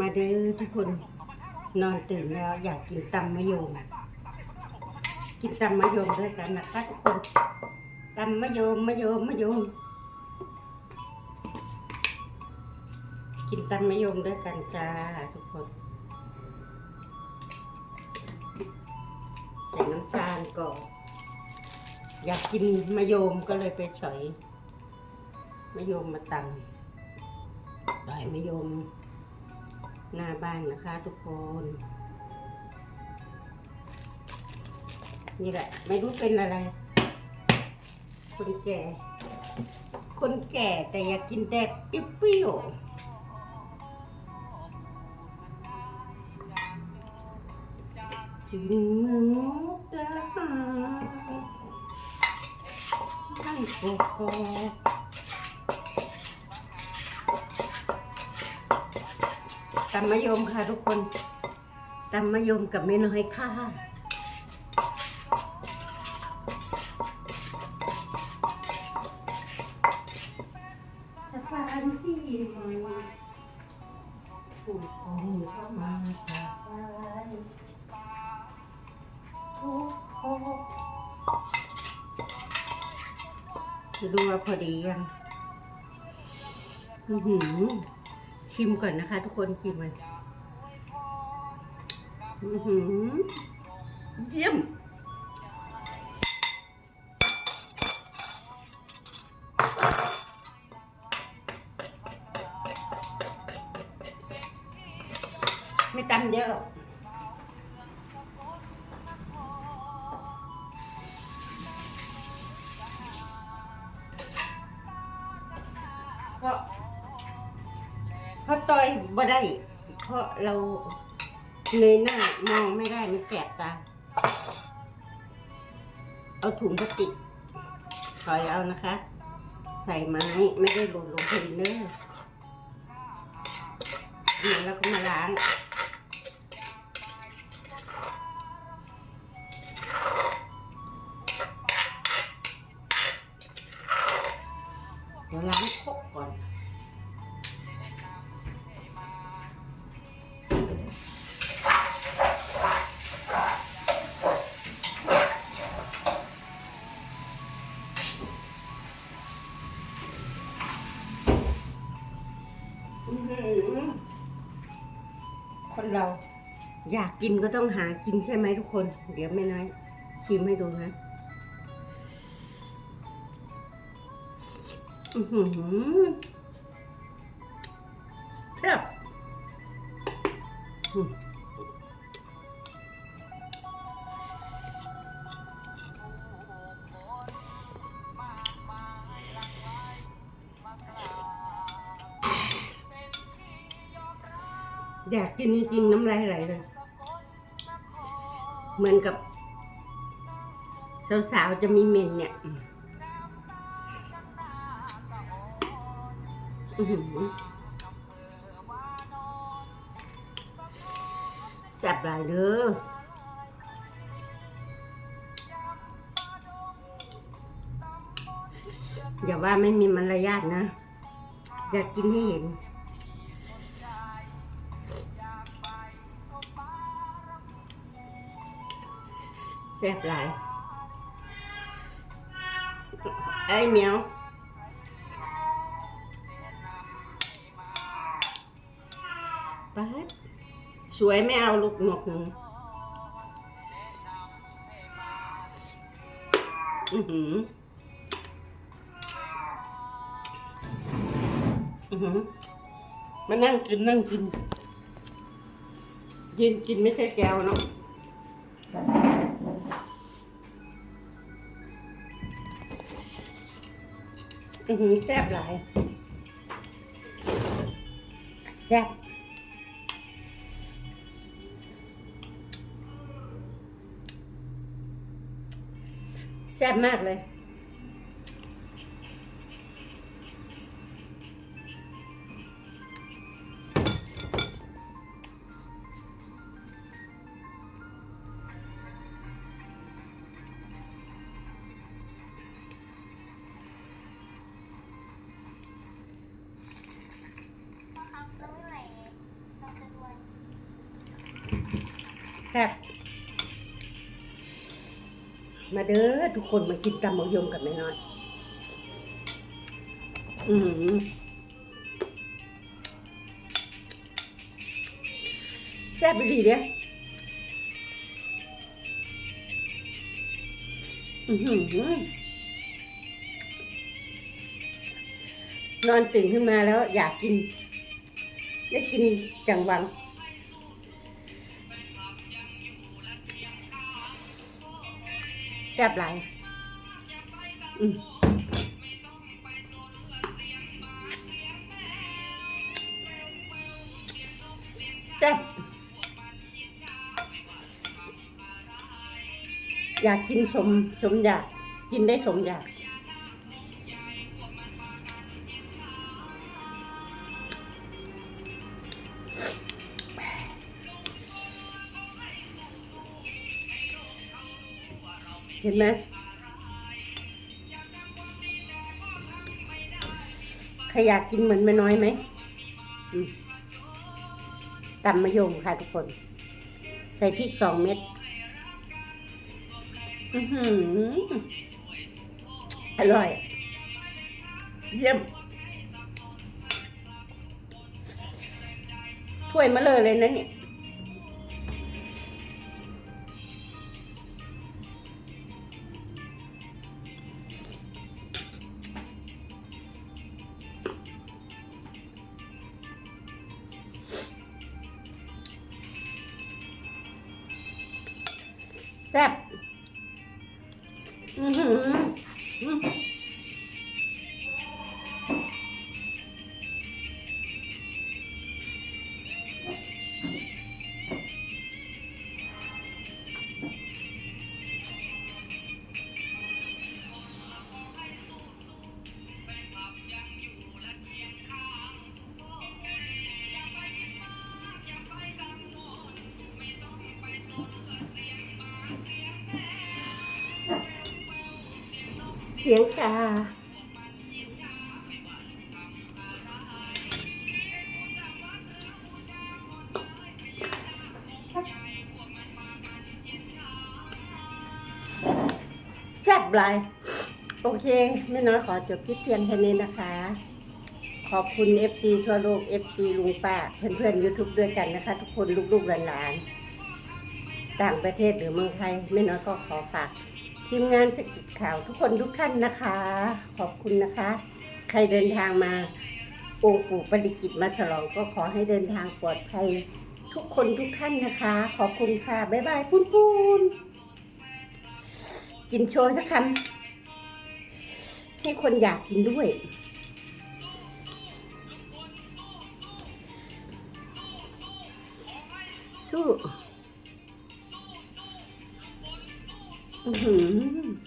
มาเด้อทุกคนนอนตื่นแล้วอยากกินตำมะยมกินตำมะยมด้วยกันนะคะทุกคนตำมะยมมะยมมะยมกินตำมะยมด้วยกันจ้าทุกคนใส่น้ำตาลก่อนอยากกินมะยมก็เลยไปฉอยมะยมมาตำ ได้มะยม หน้าบ้านนะคะทุกคน นี่แหละ ไม่รู้เป็นอะไร คนแก่ คนแก่แต่อยากกินแต่เปรี้ยวๆถึงเมืองมุกดาหารบ้านกกอก ตำมะยมค่ะทุกคนตำมะยมกับเมน้อยค่ะสถานที่ใหม่ผู้คนเข้ามาสักการทุกคนดูว่าพอดียังอือหือ ชิมก่อนนะคะ ทุกคนกินมันอือหือเยี่ยม ไม่ตำเยอะหรอก บ่ได้ เพราะเราเงยหน้ามองไม่ได้มันแสบตา เอาถุงพลาสติกถอยเอานะคะ ใส่ไม้ไม่ได้หล่นลงพื้นเด้อเนี่ยแล้วก็มาล้าง เรา อยากกินก็ต้องหากินใช่ไหมทุกคน เดี๋ยวไม่น้อย ชิมให้ดูนะอือหือแซ่บ อยากกินจริงๆน้ำลายไหลเลย เหมือนกับ สาวๆจะมีเมนเนี่ยแซ่บหลายเด้ออย่าว่าไม่มีมารยาทนะ อยากกินให้เห็น ซ่บหลายไอ้เหมียวป๊าดสวยไม่เอาลูกหนวกหนึ่งอือหืออือหือมานั่งกินนั่งกินยืนกินไม่ใช่แก้วเนาะ อือหือแซ่บหลาย แซ่บแซ่บมากเลย แซ่บมาเด้อทุกคนมากินตำมะยมกับแม่น้อย อืมแซ่บดีเด้ออือหือนอนตื่นขึ้นมาแล้วอยากกิน ได้กินจังหวัง แซ่บหลายอืมแซ่บอยากกินสมสมอยาก กินได้สมอยาก เห็นไหมใครอยากกินเหมือนแม่น้อยไหมอืมตำมะยมค่ะทุกคน ใส่พริกสองเม็ดอือหืออร่อย เยี่ยม ถ้วยมาเลยเลยนะเนี่ย แซ่บอือหือ สียงกาแซ่บลายโอเคแม่น้อยขอจบคลิปเพียงแค่นี้นะคะ ขอบคุณ FC ทั่วโลก FC ลุงป้า เพื่อนๆ YouTube ด้วยกันนะคะ ทุกคนลูกๆหลานๆต่างประเทศหรือเมืองไทยแม่น้อยก็ขอฝาก ทีมงานสกิจข่าวทุกคนทุกท่านนะคะ ขอบคุณนะคะ ใครเดินทางมาองค์ปู่ปริกิตมาฉลองก็ขอให้เดินทางปลอดภัยทุกคนทุกท่านนะคะ ขอบคุณค่ะ บ๊ายบายปุ้นปุนกินโชว์สักคำให้คนอยากกินด้วยสู้ อือหือ